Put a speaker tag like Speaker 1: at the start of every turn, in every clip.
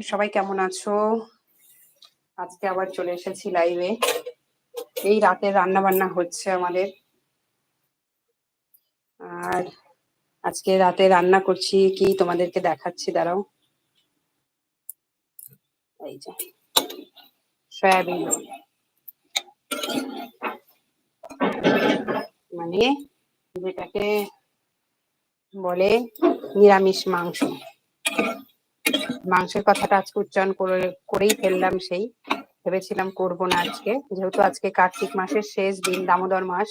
Speaker 1: সবাই কেমন আছো? আজকে আবার চলে এসেছি লাইভে এই রাতে রান্না বান্না হচ্ছে আমাদের। আর আজকে রাতে রান্না করছি কি তোমাদেরকে দেখাচ্ছি, দাঁড়াও। এই যে, সয়াবিন। মানে যেটাকে বলে নিরামিষ মাংস। মাংসের কথাটা আজকে উচ্চারণ করে, করেই ফেললাম সেই। ভেবেছিলাম করব না আজকে। যেহেতু আজকে কার্তিক মাসের শেষ দিন, দামোদর মাস,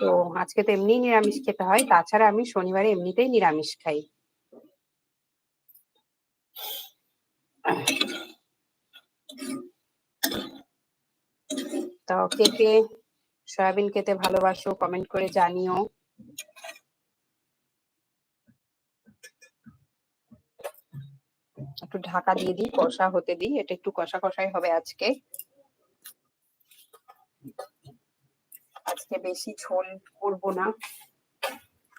Speaker 1: তো আজকে তো এমনি নিরামিষ খেতে হয়। তাছাড়া আমি শনিবারে এমনিতেই নিরামিষ খাই। তো কে সয়াবিন খেতে ভালোবাসো কমেন্ট করে জানিও। একটু ঢাকা দিয়ে দিই, কষা হতে দিই, এটা একটু কষা কষাই হবে আজকে। আজকে বেশি ঝোল করব না।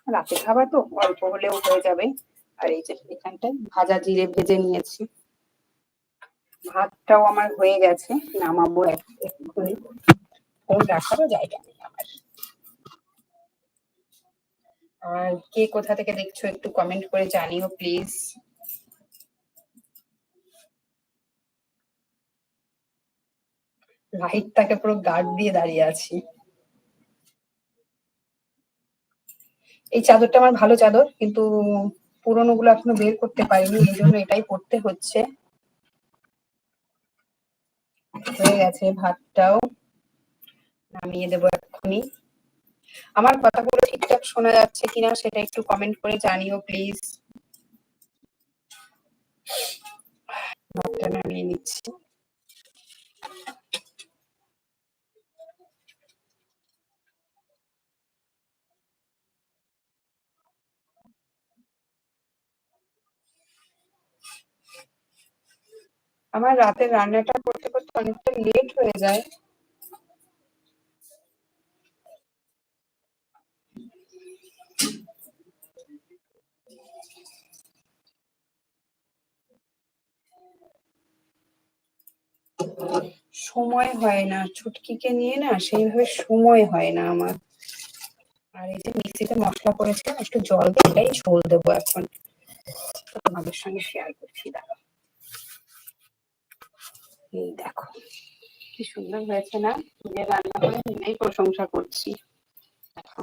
Speaker 1: রাতে খাবার তো অল্প হলেও হয়ে যাবে। আর এই যে এখানটায় ভাজা জিরে ভেজে নিয়েছি। ভাতটাও আমার হয়ে গেছে, নামাবো এক্ষুনি। ফোন রাখারও জায়গা নেই আমার। আর কে কোথা থেকে দেখছ একটু কমেন্ট করে জানিও প্লিজ লাইটটাকে পুরো গার্ড দিয়ে দাঁড়িয়ে আছি। এই চাদরটা আমার ভালো চাদর, কিন্তু পুরোনো গুলো এখনও বের করতে পারিনি, এই জন্য এটাই পড়তে হচ্ছে। হয়ে গেছে ভাতটাও, নামিয়ে দেবো এক্ষুনি। আমার কথাগুলো ঠিকঠাক শোনা যাচ্ছে কিনা সেটা একটু কমেন্ট করে জানিও প্লিজ ভাতটা নামিয়ে নিচ্ছি। আমার রাতের রান্নাটা করতে করতে অনেকটা লেট হয়ে যায়। সময় হয় না, ছুটকিকে নিয়ে না সেইভাবে সময় হয় না আমার। আর এই যে মিক্সিতে মশলা করেছিলাম, একটু জল দিয়ে ঝোল দেবো এখন। তোমাদের সঙ্গে শেয়ার করছি, দাঁড়াও। এই দেখো। কি সুন্দর হয়েছে না? নিজে রান্না করে নিজেই প্রশংসা করছি। দেখো।